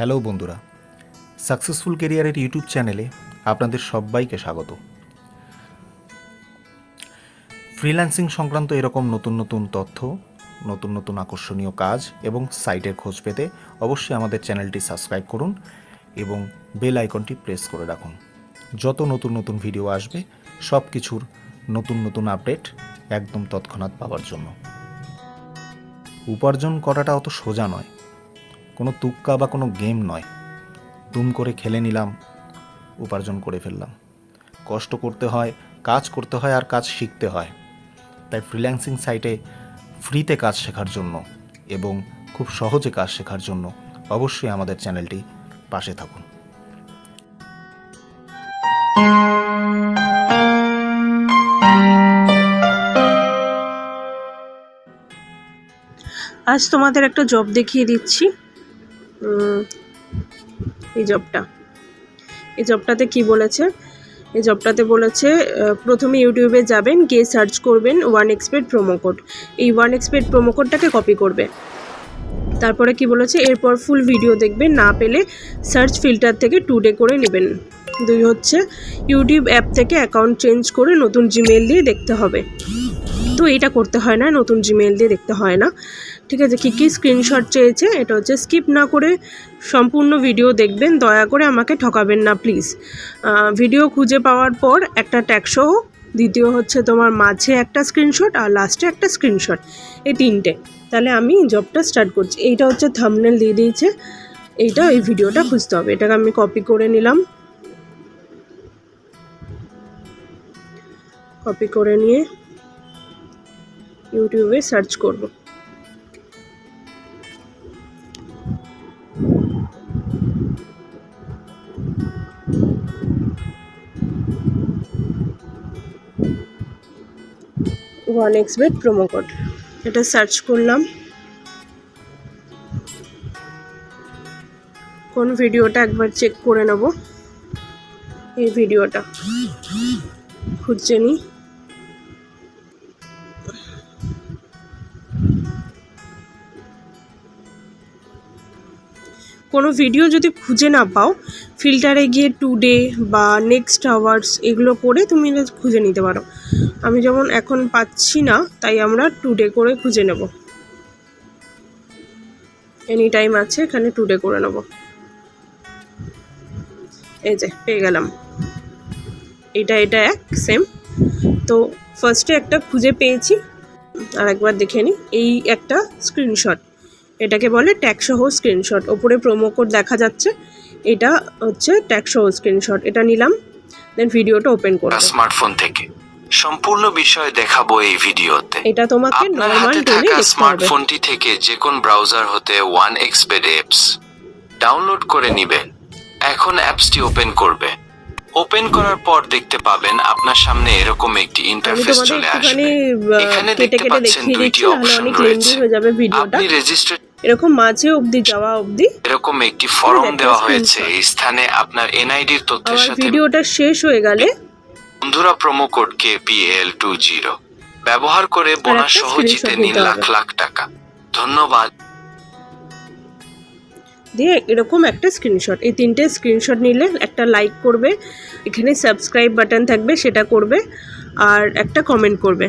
Hello বন্ধুরা, successful কেরিয়ারের YouTube চ্যানেলে আপনাদের সবাইকে স্বাগত। ফ্রিল্যান্সিং সংক্রান্ত এরকম নতুন নতুন তথ্য, নতুন নতুন আকর্ষণীয় কাজ এবং সাইটের খোঁজ পেতে অবশ্যই আমাদের চ্যানেলটি সাবস্ক্রাইব করুন এবং বেল আইকনটি প্রেস করে রাখুন। যত নতুন নতুন ভিডিও আসবে, সব কিছুর নতুন নতুন আপডেট একদম তৎক্ষণাৎ পাওয়ার জন্য। উপার্জন করাটা অত সোজা নয় কোনো তুক্কা বা কোনো গেম নয়। দুম করে খেলে নিলাম, উপার্জন করে ফেললাম। কষ্ট করতে হয়, কাজ করতে হয় আর কাজ শিখতে হয়। তাই ফ্রিল্যান্সিং সাইটে ফ্রিতে কাজ শেখার জন্য এবং খুব সহজে কাজ শেখার জন্য অবশ্যই আমাদের চ্যানেলটি পাশে থাকুন। আজ তোমাদের একটা জব দেখিয়ে দিচ্ছি। এই জবটা। এই জবটাতে কি বলেছে? এই জবটাতে বলেছে প্রথমে ইউটিউবে যাবেন, গিয়ে সার্চ করবেন ওয়ান এক্সপেড প্রোমো কোড। এই ওয়ান এক্সপেড প্রোমো কোডটাকে কপি করবে। তারপরে কি বলেছে? এরপর ফুল ভিডিও দেখবেন, না পেলে সার্চ ফিল্টার থেকে টু ডে করে নেবেন। দুই হচ্ছে, ইউটিউব অ্যাপ থেকে অ্যাকাউন্ট চেঞ্জ করে নতুন জিমেল দিয়ে দেখতে হবে। তো এটা করতে হয় না, নতুন জিমেল দিয়ে দেখতে হয় না। ঠিক আছে, কী কী স্ক্রিনশট চেয়েছে এটা হচ্ছে স্কিপ না করে সম্পূর্ণ ভিডিও দেখবেন, দয়া করে আমাকে ঠকাবেন না প্লিজ ভিডিও খুঁজে পাওয়ার পর একটা ট্যাগসহ দ্বিতীয় হচ্ছে তোমার মাঝে একটা স্ক্রিনশট আর লাস্টে একটা স্ক্রিনশট এই তিনটে। তাহলে আমি জবটা স্টার্ট করছি। এইটা হচ্ছে থামনেল দিয়ে দিয়েছে, এইটা এই ভিডিওটা খুঁজতে হবে। এটাকে আমি কপি করে নিলাম। কপি করে নিয়ে ইউটিউবে সার্চ করব। One x bet promo code এটা সার্চ করলাম। কোন ভিডিওটা একবার চেক করে নেব। এই ভিডিওটা। খুঁজছে নি। কোনো ভিডিও যদি খুঁজে না পাও ফিল্টারে গিয়ে টুডে বা নেক্সট আওয়ার্স এগুলো করে তুমি খুঁজে নিতে পারো। আমি যেমন এখন পাচ্ছি না, তাই আমরা টুডে করে খুঁজে নেব। এনি টাইম আছে, এখানে টুডে করে নেব। এই যে, পেয়ে গেলাম। এটা এটা এক সেম তো ফার্স্টে একটা খুঁজে পেয়েছি। আর একবার দেখে নিই এই একটা স্ক্রিনশট এটাকে বলে ট্যাগসহ স্ক্রিনশট ওপরে প্রোমো কোড দেখা যাচ্ছে। এটা হচ্ছে ট্যাগসহ স্ক্রিনশট এটা নিলাম দেন ভিডিওটা ওপেন করব। স্মার্টফোন থেকে। সম্পূর্ণ বিষয় দেখাবো এই ভিডিওতে। এটা তোমাকে আপনার নর্মাল হাতে টোনে থাকা দেখতে হবে। স্মার্টফোনটি থেকে যে কোন ব্রাউজার হতে ওয়ান এক্সপেড অ্যাপস ডাউনলোড করে নিবেন। এখন অ্যাপসটি ওপেন করবে। ওপেন করার পর দেখতে পাবেন আপনার সামনে এরকম একটি আমি ইন্টারফেস তোমাদের চলে একটুখানি আসবে। আহ, এখানে কেটে দেখতে কেটে পাচ্ছেন দেখিয়ে দুইটি দিচ্ছি নাহলে অপশন অনেক লেন্দি রয়েছে হয়ে যাবে ভিডিওটা আপনি রেজিস্টার এরকম মাঝে অবধি যাওয়া অবধি এরকম একটি ফর্ম দেওয়া screenshot। হয়েছে এই স্থানে আপনার এনআইডির তথ্যের আমার সাথে ভিডিওটা শেষ হয়ে গেলে বন্ধুরা promo code K PL two zero ব্যবহার করে বোনাস সহ জিতে নিন লাখ লাখ টাকা। ধন্যবাদ। দিয়ে এরকম একটা স্ক্রিনশট এই তিনটে স্ক্রিনশট নিলে একটা লাইক করবে এখানে সাবস্ক্রাইব বাটন থাকবে সেটা করবে আর একটা কমেন্ট করবে।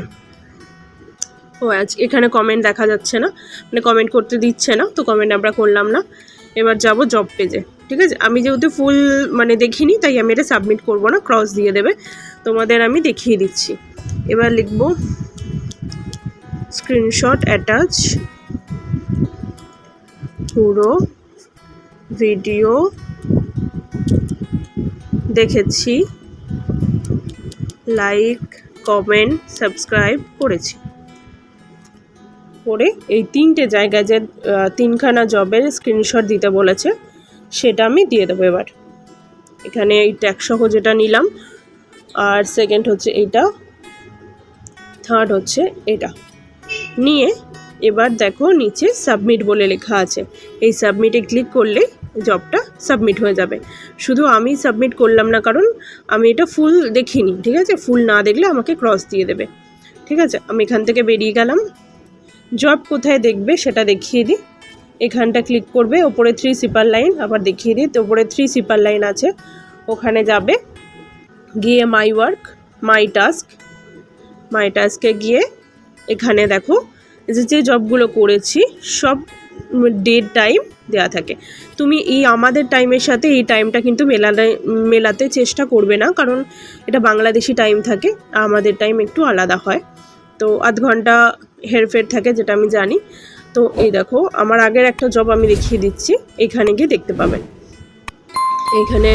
ও আজ এখানে কমেন্ট দেখা যাচ্ছে না মানে কমেন্ট করতে দিচ্ছে না তো কমেন্ট আমরা করলাম না। এবার যাব জব পেজে ঠিক আছে? আমি যেহেতু ফুল মানে দেখিনি তাই আমি এটা সাবমিট করব না ক্রস দিয়ে দেবে। তোমাদের আমি দেখিয়ে দিচ্ছি। এবার লিখব স্ক্রিনশট অ্যাটাচ পুরো ভিডিও দেখেছি লাইক কমেন্ট সাবস্ক্রাইব করেছি। করে এই তিনটে জায়গায় যে তিনখানা জবের স্ক্রিনশট দিতে বলেছে, সেটা আমি দিয়ে দেবো এবার। এখানে এই ট্যাগসহ যেটা নিলাম আর সেকেন্ড হচ্ছে এটা। থার্ড হচ্ছে এটা। নিয়ে এবার দেখো নিচে সাবমিট বলে লেখা আছে। এই সাবমিটে ক্লিক করলে জবটা সাবমিট হয়ে যাবে। শুধু আমি সাবমিট করলাম না, কারণ আমি এটা ফুল দেখিনি, ঠিক আছে? ফুল না দেখলে আমাকে ক্রস দিয়ে দেবে। ঠিক আছে? আমি এখান থেকে বেরিয়ে গেলাম। জব কোথায় দেখবে সেটা দেখিয়ে দিই। এখানটা ক্লিক করবে, ওপরে থ্রি সিপার লাইন আবার দেখিয়ে দিই। তো ওপরে থ্রি সিপার লাইন আছে। ওখানে যাবে। গিয়ে মাই ওয়ার্ক মাই টাস্ক মাই টাস্কে গিয়ে এখানে দেখো, যে যে জবগুলো করেছি, সব ডেট টাইম দেওয়া থাকে। তুমি এই আমাদের টাইমের সাথে এই টাইমটা কিন্তু মেলাতে মেলাতে চেষ্টা করবে না, কারণ এটা বাংলাদেশি টাইম থাকে, আমাদের টাইম একটু আলাদা হয়। তো আধ ঘণ্টা হেরফের থাকে, যেটা আমি জানি। তো এই দেখো, আমার আগের একটা জব আমি দেখিয়ে দিচ্ছি, এখানে গিয়ে দেখতে পাবেন এখানে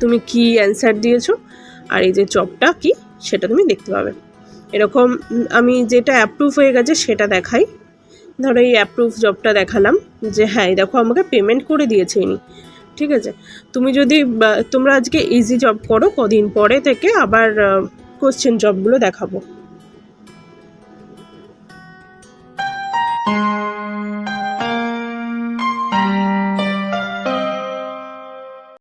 তুমি কি অ্যান্সার দিয়েছ? আর এই যে জবটা কি, সেটা তুমি দেখতে পাবে। এরকম আমি যেটা অ্যাপ্রুভ হয়ে গেছে সেটা দেখাই। ধরো এই অ্যাপ্রুভ জবটা দেখালাম যে হ্যাঁ দেখো আমাকে পেমেন্ট করে দিয়েছে ইনি। ঠিক আছে? তুমি যদি তোমরা আজকে ইজি জব করো, কদিন পরে থেকে আবার কোশ্চেন জবগুলো দেখাবো।